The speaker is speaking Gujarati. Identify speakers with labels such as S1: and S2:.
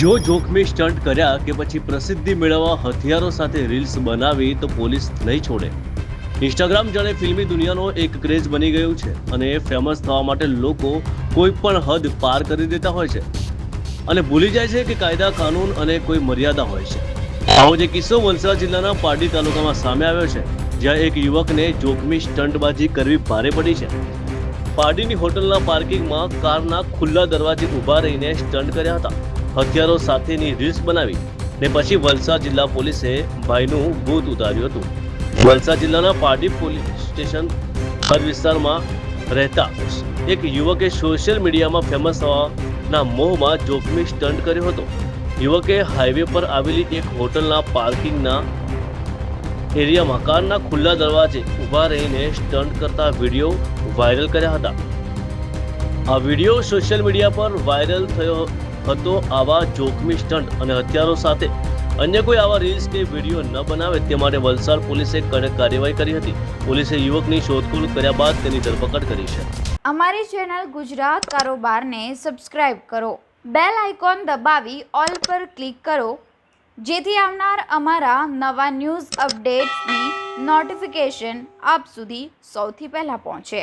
S1: જો જોખમી સ્ટન્ટ કર્યા કે પછી પ્રસિદ્ધિ મેળવવા હથિયારો સાથે રીલ્સ બનાવી તો પોલીસ નહીં છોડે. ઇન્સ્ટાગ્રામ જાણે ફિલ્મી દુનિયાનો એક ક્રેઝ બની ગયું છે અને ફેમસ થવા માટે લોકો કોઈ પણ હદ પાર કરી દેતા હોય છે. અને ભૂલી જાય છે કે કાયદા, કાનૂન અને કોઈ મર્યાદા હોય છે. આવો જે કિસ્સો વલસાડ જિલ્લાના પારડી તાલુકામાં સામે આવ્યો છે, જ્યાં એક યુવકને જોખમી સ્ટંટબાજી કરવી ભારે પડી છે. પારડીની હોટલના પાર્કિંગમાં કારના ખુલ્લા દરવાજે ઊભા રહીને સ્ટન્ટ કર્યા હતા. હથિયારો સાથેની રીલ્સ બનાવી ને પછી વલસાડ જિલ્લા પોલીસે ભાઈનું ભૂત ઉતાર્યું હતું. વલસાડ જિલ્લાના પારડી પોલીસ સ્ટેશન હર વિસ્તારમાં રહેતા એક યુવકે સોશિયલ મીડિયામાં ફેમસ થવાના મોહમાં જોખમી સ્ટન્ટ કર્યો હતો. યુવકે હાઈવે પર આવેલી એક હોટલના પાર્કિંગના એરિયામાં કારના ખુલ્લા દરવાજે ઊભા રહીને સ્ટન્ટ કરતા વીડિયો વાયરલ કર્યા હતા. આ વીડિયો સોશિયલ મીડિયા પર વાયરલ થયો હતો આવા જોખમી સ્ટન્ટ અને હથિયારો સાથે. અન્ય કોઈ આવા રીલ્સ કે વીડિયો ન બનાવે તે માટે વલસાડ પોલીસે કડક કાર્યવાહી કરી હતી. પોલીસે યુવકની શોધખોળ કર્યા બાદ તેની ધરપકડ કરી છે.
S2: અમારી ચેનલ ગુજરાત કારોબારને સબસ્ક્રાઇબ કરો. બેલ આઇકોન દબાવી ઓલ પર ક્લિક કરો. જેથી આવનાર અમારા નવા ન્યૂઝ અપડેટ્સની નોટિફિકેશન આપ સુધી સૌથી પહેલાં પહોંચે.